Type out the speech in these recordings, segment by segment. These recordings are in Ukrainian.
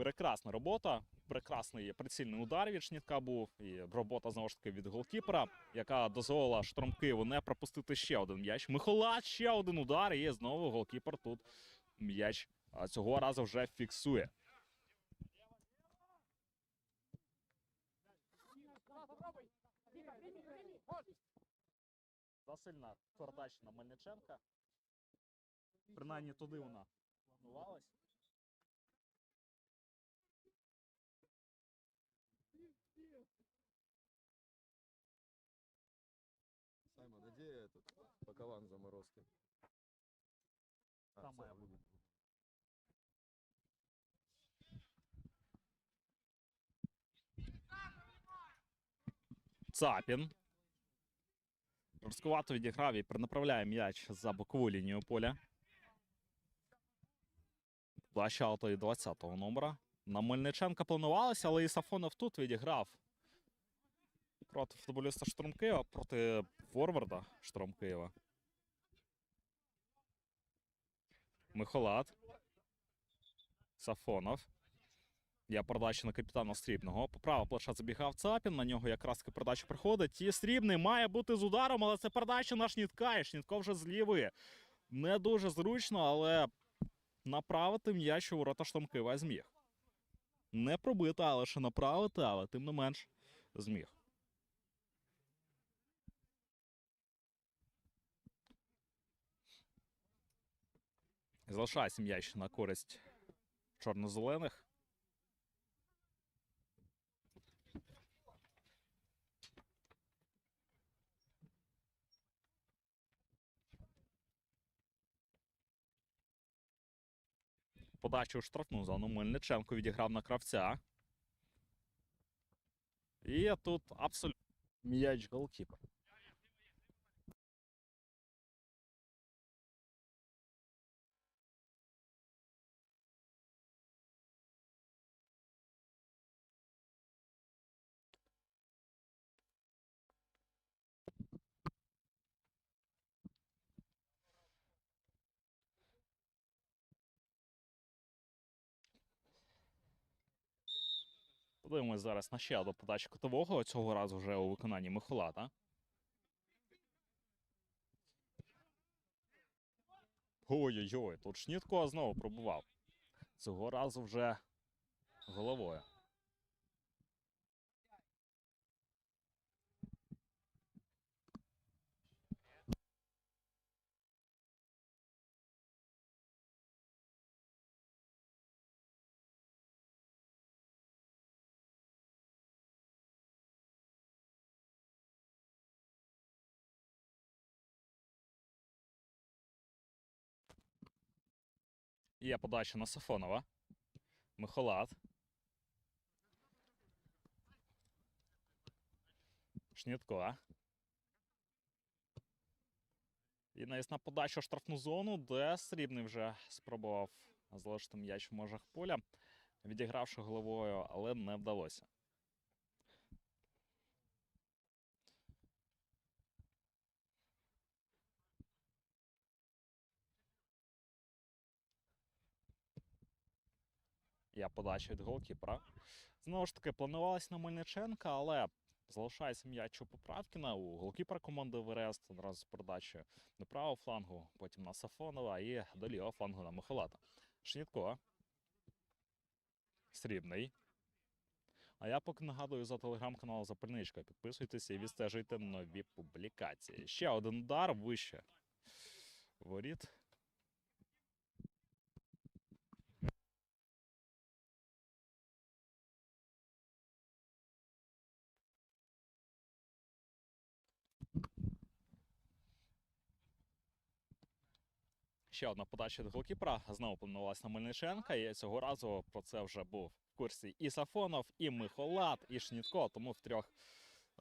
Прекрасна робота, прекрасний прицільний удар від Шнітка був. І робота знову ж таки від голкіпера, яка дозволила Шторм Києву не пропустити ще один м'яч. Михола ще один удар. І знову голкіпер тут м'яч цього разу вже фіксує. Засильна передача на Мельниченка. Принаймні туди вона планувалась. Бокован заморозки. А, Там має бути. Цапін. Жорсткувато відіграв і перенаправляє м'яч за бокову лінію поля. Плаща і 20-го номера. На Мельниченка планувалося, але і Сафонов тут відіграв проти футболіста Шторм Києва, проти форварда Шторм Києва. Михолат. Сафонов. Я передача на капітана Срібного. По праву плаша забігав Цапін. На нього якраз таки передача приходить. І Срібний має бути з ударом, але це передача на Шнітка. І Шнітко вже з. Не дуже зручно, але направити м'яч у ворота Штомкива зміг. Не пробити, але лише направити, але тим не менш зміг. Залишається м'яч на користь чорно-зелених. Подачу у штрафну зону Мельниченко відіграв на кравця. І тут абсолютно м'яч голкіпер. Подивимось зараз на ще одну подачу котового. Цього разу вже у виконанні Михолата. Ой-ой-ой, тут Шнітко знову пробував. Цього разу вже головою. Є подача на Сафонова. Михолат. Шнітко. І навісна на у штрафну зону, де Срібний вже спробував залишити м'яч в межах поля, відігравши головою, але не вдалося. Я подача від голкіпера. Знову ж таки, планувалось на Мельниченка, але залишається м'яч у Поправкіна. У голкіпера команди ВРС одразу з передачі до правого флангу, потім на Сафонова і до лівого флангу на Михайлата. Шнітко. Срібний. А я поки нагадую за телеграм-канал Запальничка. Підписуйтеся і відстежуйте нові публікації. Ще один удар вище. Воріт. Ще одна подача від голкіпера. Знову планувалася на Мельниченка. І цього разу про це вже був в курсі і Сафонов, і Михолат, і Шнітко. Тому втрьох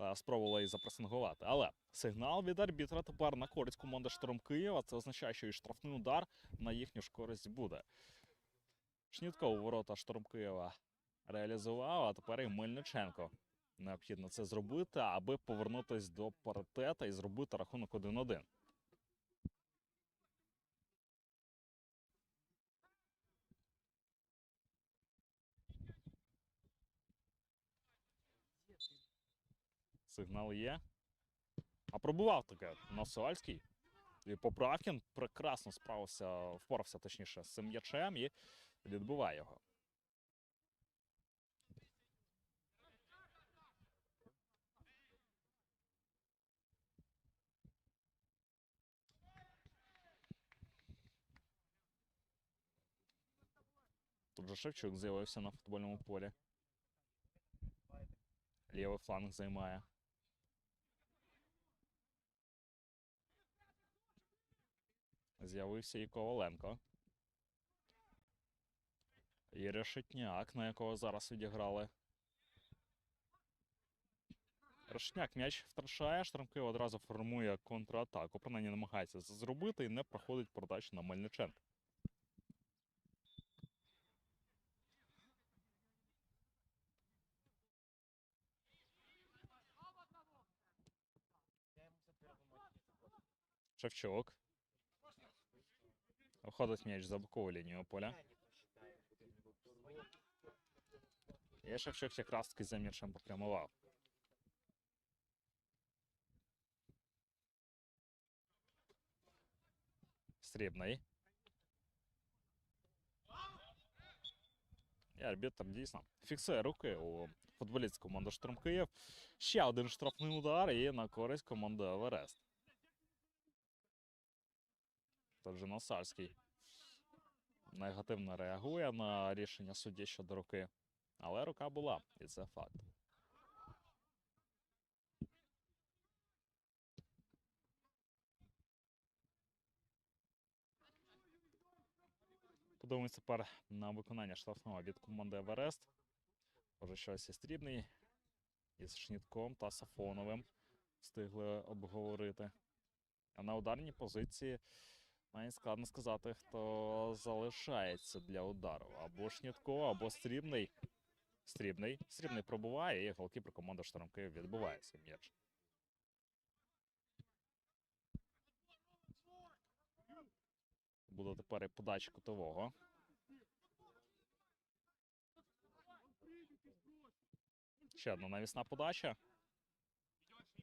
е, спробували і запресингувати. Але сигнал від арбітра тепер на користь команди Шторм Києва. Це означає, що і штрафний удар на їхню ж користь буде. Шнітко у ворота Шторм Києва реалізував, а тепер і Мельниченко. Необхідно це зробити, аби повернутися до паритета і зробити рахунок 1-1. Сигнал є. А пробував таке Насальський. І Поправкін прекрасно справився, впорався точніше з цим м'ячем і відбиває його. Тут же Шевчук з'явився на футбольному полі. Лівий фланг займає. З'явився і Коваленко. І Решетняк, на якого зараз відіграли. Решетняк м'яч втрачає, Штрамкив одразу формує контратаку. Принаймні намагається це зробити і не проходить передачу на Мельниченка. Шевчук. Виходить м'яч за бокову лінію поля. І Шевчук якраз таки за м'ячем попрямував. Срібний. І арбітр дійсно фіксує руки у футболістську команду Шторм Київ. Ще один штрафний удар і на користь команди Еверест. Же Насальський негативно реагує на рішення судді щодо руки. Але рука була, і це факт. Подивимося тепер на виконання штрафного від команди Еверест. Може щось і стрібний із Шнітком та Сафоновим встигли обговорити. А на ударній позиції Мені складно сказати, хто залишається для удару. Або Шнітко, або Стрібний. Стрібний. Стрібний пробуває, і голкіпер команди Шторм Київ відбуває свій м'яч. Буде тепер і подача кутового. Ще одна навісна подача.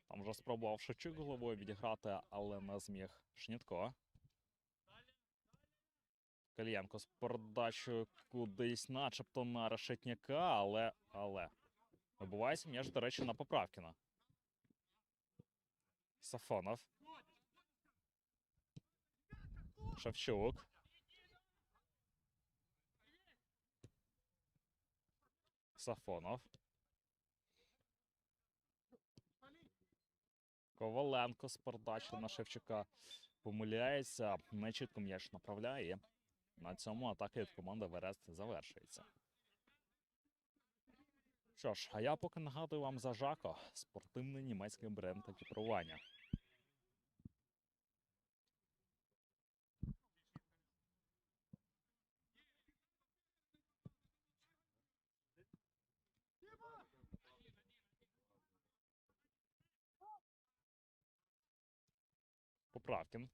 Там вже спробував Шевчук головою відіграти, але не зміг Шнітко. Калієнко з передачею кудись, начебто на решетняка, але. але. Вибувається м'яч, до речі, на Поправкіна. Сафонов. Шевчук. Сафонов. Коваленко з передачі на Шевчука помиляється, не чітко м'яч направляє. На цьому атака від команди Верест завершується. Що ж, а я поки нагадую вам за Жако, спортивний німецький бренд екіпірування. Поправкін.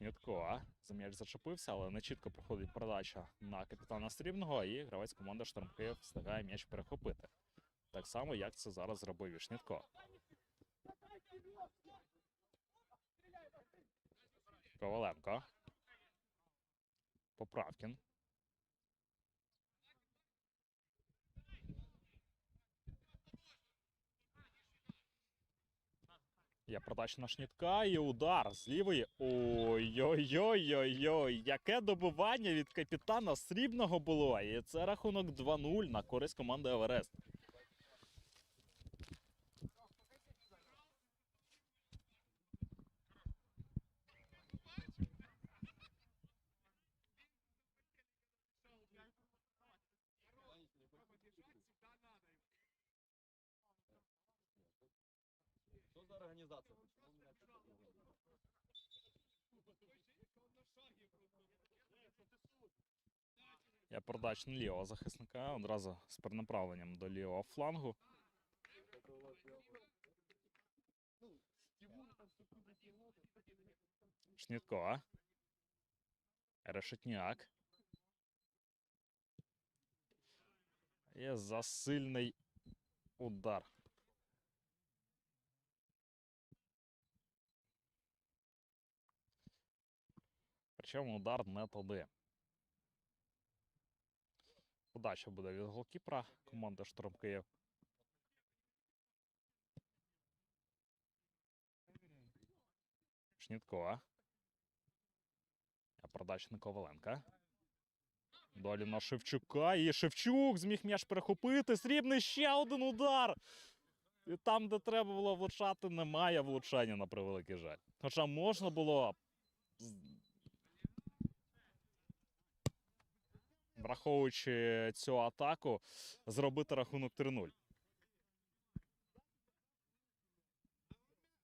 Шнітко. За м'яч зачепився, але не чітко проходить передача на капітана Срібного, і гравець команди Штормки встигає м'яч перехопити. Так само, як це зараз зробив і Шнітко. Коваленко. Поправкін. Є продача на шнітка і удар з лівої. Ой-ой-ой-ой-ой. Яке добивання від капітана срібного було. І це рахунок 2-0 на користь команди Еверест. Организация? Почему меня так называют? Я передач на лівого захисника одразу з перенаправленням до лівого флангу. Шнітко. Решетняк. І засильний удар. Причому удар не туди. Подача буде від голкіпера команди Шторм Київ. Шнітко. А передача на Коваленка. Далі на Шевчука. І Шевчук зміг м'яч перехопити. Срібний ще один удар. І там, де треба було влучати, немає влучання на превеликий жаль. Хоча можна було. Враховуючи цю атаку, зробити рахунок 3-0.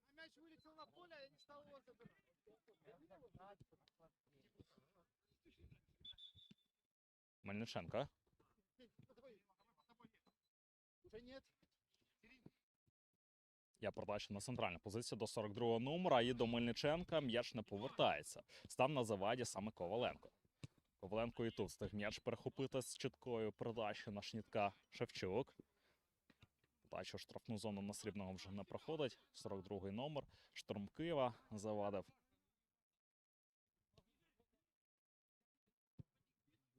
А мяч вылетел на поле, а я не стал его забирать. Мельниченко. Я передача на центральну позицію до 42-го номера і до Мельниченка м'яч не повертається. Став на заваді саме Коваленко. Коваленко і тут встиг м'яч перехопити з чіткою передачі на шнітка Шевчук. Подача в штрафну зону на срібного вже не проходить. 42-й номер. Шторм Києва завадив.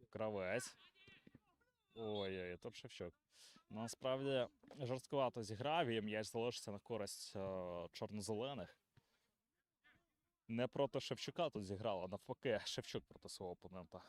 Кравець. Ой-ой, тут Шевчук. Насправді жорсткувато зіграв, і м'яч залишиться на користь е, чорно-зелених. Не проти Шевчука тут зіграла, навпаки, Шевчук проти свого опонента